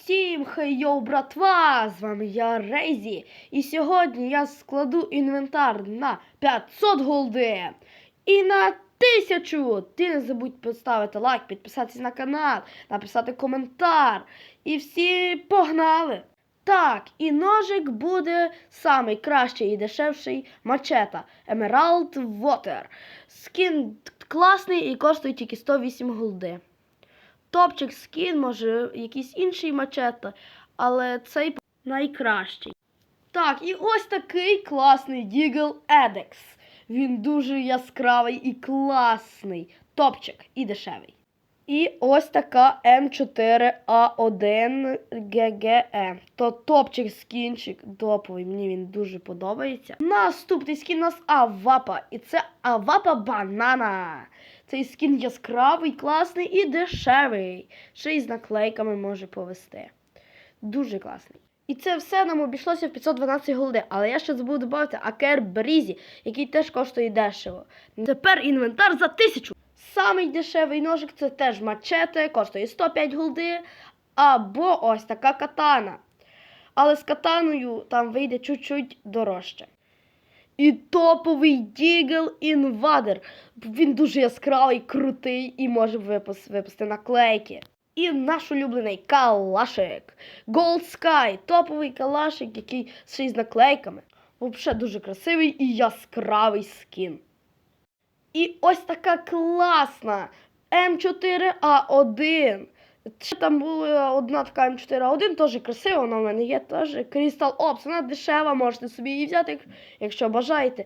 Всім хей-йоу, братва! З вами я Рейзі. І сьогодні я складу інвентар на 500 голди і на 1000. Ти не забудь поставити лайк, підписатися на канал, написати коментар. І всі погнали! Так, і ножик буде самий кращий і дешевший мачета Emerald Water. Скін класний і коштує тільки 108 голди. Топчик скін, може якийсь інший мачете, але цей найкращий. Так, і ось такий класний Дігл Едекс. Він дуже яскравий і класний. Топчик і дешевий. І ось така М4А1 ГГЕ. То топчик скінчик топовий, мені він дуже подобається. Наступний скін у нас Авапа. І це Авапа Банана. Цей скін яскравий, класний і дешевий. Ще й з наклейками може повести. Дуже класний. І це все нам обійшлося в 512 голди. Але я ще забув додати Акер Брізі, який теж коштує дешево. Тепер інвентар за 1000. Самий дешевий ножик це теж мачете, коштує 105 голди. Або ось така катана. Але з катаною там вийде чуть-чуть дорожче. І топовий Дігл Інвадер. Він дуже яскравий, крутий і може випус- випустити наклейки. І наш улюблений калашик. Gold Sky. Топовий калашик, який ще й з наклейками. Взагалі дуже красивий і яскравий скін. І ось така класна М4А1. Ще там була одна така М4А1, теж красива, вона в мене є теж Crystal Ops. Вона дешева, можете собі її взяти, якщо бажаєте.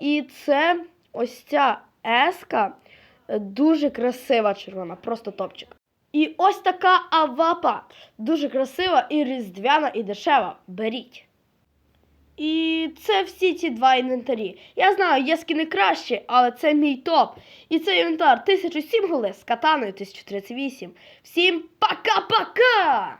І це ось ця еска е, дуже красива червона, просто топчик. І ось така авапа. Дуже красива і різдвяна, і дешева. Беріть. І це всі ці два інвентарі. Я знаю, є скини кращі, але це мій топ. І це інвентар 1007 голес з катаною 1038. Всім пока-пока!